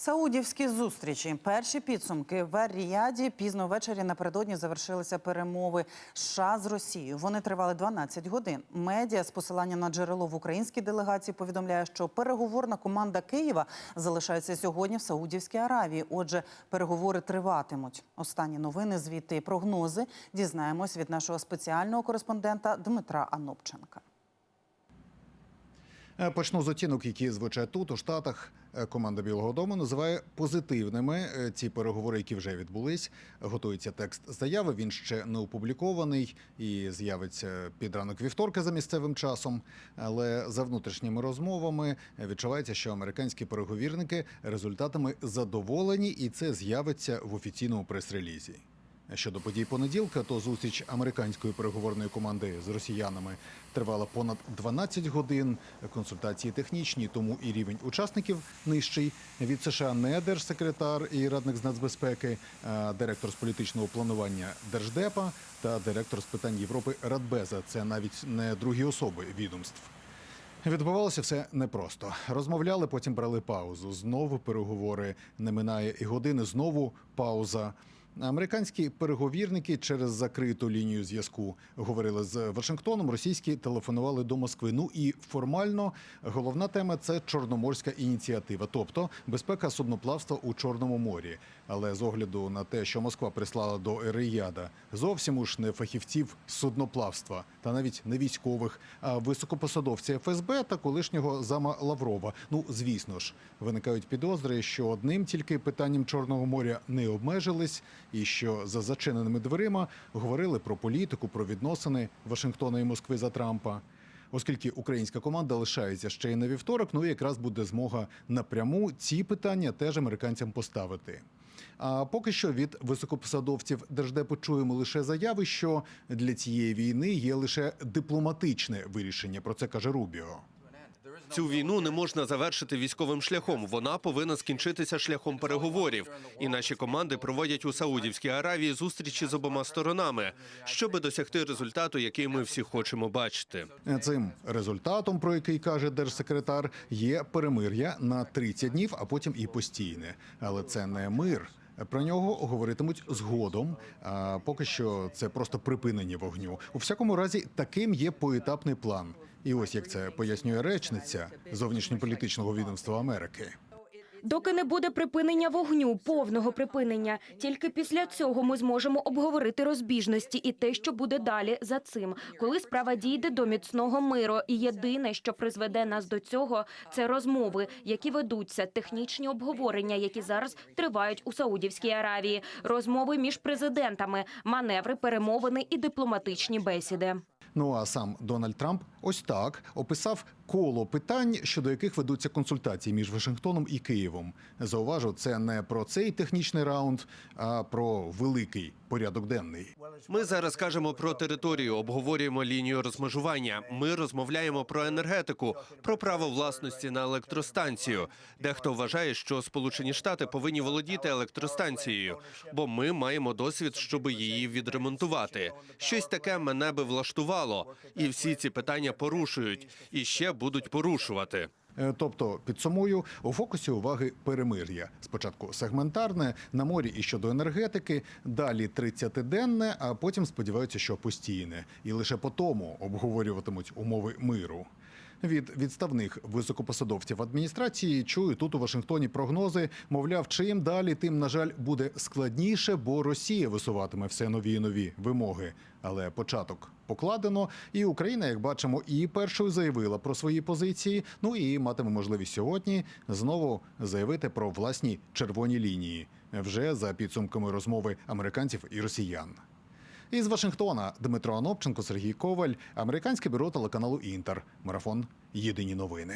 Саудівські зустрічі. Перші підсумки в Ер-Ріяді пізно ввечері напередодні завершилися перемови США з Росією. Вони тривали 12 годин. Медіа з посилання на джерело в українській делегації повідомляє, що переговорна команда Києва залишається сьогодні в Саудівській Аравії. Отже, переговори триватимуть. Останні новини звідти і прогнози дізнаємось від нашого спеціального кореспондента Дмитра Анопченка. Е, Почну з оцінок, які звучать тут у Штатах. Е, Команда Білого Дому називає позитивними е, ці переговори, які вже відбулись. Готується текст заяви. Він ще не опублікований і з'явиться під ранок вівторка за місцевим часом. Але за внутрішніми розмовами відчувається, що американські переговірники результатами задоволені, і це з'явиться в офіційному прес-релізі. Щодо подій понеділка, то зустріч американської переговорної команди з росіянами тривала понад 12 годин. Консультації технічні, тому і рівень учасників нижчий. Від США не держсекретар і радник з нацбезпеки, а директор з політичного планування Держдепа та директор з питань Європи Радбеза. Це навіть не другі особи відомств. Відбувалося все непросто. Розмовляли, потім брали паузу. Знову переговори. Не минає і години. Знову пауза. Американські переговірники через закриту лінію зв'язку говорили з Вашингтоном. Російські телефонували до Москви. Ну і формально головна тема це чорноморська ініціатива, тобто безпека судноплавства у Чорному морі. Але з огляду на те, що Москва прислала до Ерияда, зовсім уж не фахівців судноплавства, та навіть не військових, а високопосадовця ФСБ та колишнього зама Лаврова. Ну звісно ж, виникають підозри, що одним тільки питанням Чорного моря не обмежились, і що за зачиненими дверима говорили про політику, про відносини Вашингтона і Москви за Трампа. Оскільки українська команда лишається ще й на вівторок, ну якраз буде змога напряму ці питання теж американцям поставити. А поки що від високопосадовців держдепу чуємо лише заяви, що для цієї війни є лише дипломатичне вирішення. Про це каже Рубіо. Цю війну не можна завершити військовим шляхом. Вона повинна скінчитися шляхом переговорів. І наші команди проводять у Саудівській Аравії зустрічі з обома сторонами, щоб досягти результату, який ми всі хочемо бачити. Цим результатом, про який каже держсекретар, є перемир'я на 30 днів, а потім і постійне. Але це не мир. Про нього говоритимуть згодом. А поки що це просто припинення вогню. У всякому разі, таким є поетапний план. І ось як це пояснює речниця зовнішньополітичного відомства Америки. Доки не буде припинення вогню, повного припинення, тільки після цього ми зможемо обговорити розбіжності і те, що буде далі за цим, коли справа дійде до міцного миру. І єдине, що призведе нас до цього, це розмови, які ведуться, технічні обговорення, які зараз тривають у Саудівській Аравії, розмови між президентами, маневри, перемовини і дипломатичні бесіди. Ну а сам Дональд Трамп ось так описав коло питань, щодо яких ведуться консультації між Вашингтоном і Києвом. Зауважу, це не про цей технічний раунд, а про великий порядок денний. Ми зараз кажемо про територію, обговорюємо лінію розмежування. Ми розмовляємо про енергетику, про право власності на електростанцію. Дехто вважає, що Сполучені Штати повинні володіти електростанцією, бо ми маємо досвід, щоб її відремонтувати. Щось таке мене би влаштувало, і всі ці питання порушують і ще будуть порушувати. Е, Тобто, підсумую, у фокусі уваги перемир'я. Спочатку сегментарне на морі і щодо енергетики, далі 30-денне, а потім сподіваються, що постійне. І лише по тому обговорюватимуть умови миру. Від відставних високопосадовців адміністрації чую тут у Вашингтоні прогнози. Мовляв, чим далі, тим на жаль буде складніше, бо Росія висуватиме все нові і нові вимоги. Але початок покладено, і Україна, як бачимо, і першою заявила про свої позиції. Ну і матиме можливість сьогодні знову заявити про власні червоні лінії вже за підсумками розмови американців і росіян. Із Вашингтона Дмитро Анопченко, Сергій Коваль, американське бюро телеканалу Інтер. Марафон Єдині новини.